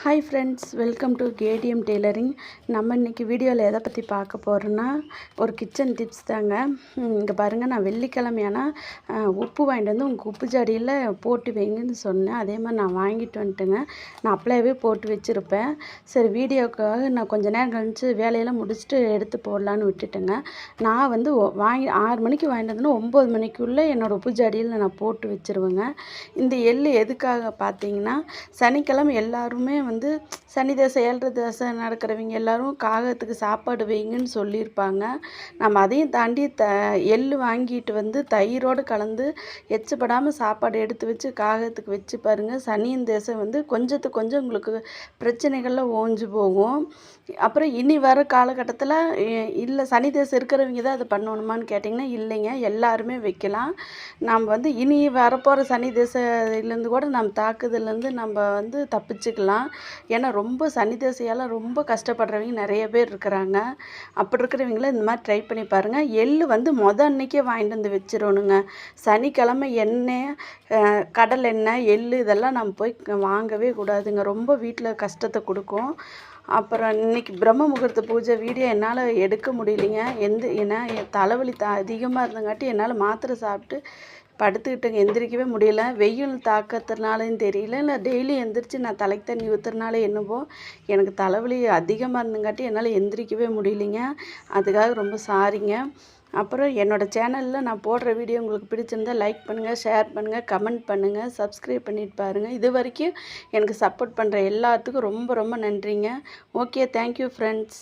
Hi friends welcome to KTM tailoring நம்ம இன்றைக்கி வீடியோவில் எதை பற்றி பார்க்க போகிறோன்னா ஒரு கிச்சன் டிப்ஸ் தாங்க. இங்கே பாருங்கள் நான் வெள்ளிக்கிழமையானா உப்பு வாங்கிட்டு வந்து உங்கள் உப்பு ஜாடியில் போட்டு வைங்கன்னு சொன்னேன். அதே மாதிரி நான் வாங்கிட்டு வந்துட்டேங்க. நான் அப்ளையவே போட்டு வச்சுருப்பேன். சரி வீடியோக்காக நான் கொஞ்ச நேரம் கழிச்சு வேலையெல்லாம் முடிச்சுட்டு எடுத்து போடலான்னு விட்டுட்டேங்க. நான் வந்து வாங்கி ஆறு மணிக்கு வாங்கிட்டு வந்தேன்னா ஒம்பது மணிக்குள்ளே என்னோடய உப்பு ஜாடியில் நான் போட்டு வச்சுருவேங்க. இந்த எள் எதுக்காக பார்த்தீங்கன்னா சனிக்கிழமை எல்லாருமே வந்து சனி தசை ஏழரை தசை நடக்கிறவங்க எல்லாரும் காகத்துக்கு சாப்பாடு வைங்கன்னு சொல்லியிருப்பாங்க. நம்ம அதையும் தாண்டி த எள்ளு வாங்கிட்டு வந்து தயிரோடு கலந்து எச்சப்படாமல் சாப்பாடு எடுத்து வச்சு காகத்துக்கு வச்சு பாருங்கள் சனியின் தசை வந்து கொஞ்சத்துக்கு கொஞ்சம் உங்களுக்கு பிரச்சனைகள்லாம் ஓஞ்சு போகும். அப்புறம் இனி வர காலகட்டத்தில் இல்லை சனி தசை இருக்கிறவங்க தான் அதை பண்ணணுமான்னு கேட்டிங்கன்னா இல்லைங்க. எல்லாருமே வைக்கலாம். நாம் வந்து இனி வரப்போகிற சனி திசையிலேருந்து கூட நம்ம தாக்குதல்லேருந்து நம்ம வந்து தப்பிச்சுக்கலாம். ஏன்னா ரொம்ப சனி தசையால் ரொம்ப கஷ்டப்படுறவங்க நிறைய பேர் இருக்கிறாங்க. அப்படி இருக்கிறவங்கள இந்த மாதிரி ட்ரை பண்ணி பாருங்கள் எள்ளு வந்து மொதல் அன்னைக்கே வாங்கிட்டு வந்து வச்சிடணுங்க. சனிக்கிழமை எண்ணெய் கடல் எண்ணெய் எள்ளு இதெல்லாம் நம்ம போய் வாங்கவே கூடாதுங்க. ரொம்ப வீட்டில் கஷ்டத்தை கொடுக்கும். அப்புறம் இன்னைக்கு பிரம்ம முகூர்த்த பூஜை வீடியோ என்னால் எடுக்க முடியலைங்க. எந்த ஏன்னா தலைவலி த அதிகமாக இருந்தங்காட்டி என்னால் மாத்திரை சாப்பிட்டு படுத்துக்கிட்டு எந்திரிக்கவே முடியல. வெயில் தாக்கத்தினாலும் தெரியல. இல்லை டெய்லி எந்திரிச்சு நான் தலைக்கு தண்ணி ஊற்றுறனால என்னவோ எனக்கு தலைவலி அதிகமாக இருந்துங்காட்டி என்னால் எந்திரிக்கவே முடியலைங்க. அதுக்காக ரொம்ப சாரிங்க. அப்புறம் என்னோடய சேனலில் நான் போடுற வீடியோ உங்களுக்கு பிடிச்சிருந்தா லைக் பண்ணுங்கள் ஷேர் பண்ணுங்கள் கமெண்ட் பண்ணுங்கள் சப்ஸ்கிரைப் பண்ணிட்டு பாருங்கள் இது வரைக்கும் எனக்கு சப்போர்ட் பண்ணுற எல்லாத்துக்கும் ரொம்ப ரொம்ப நன்றிங்க. Okay thank you friends.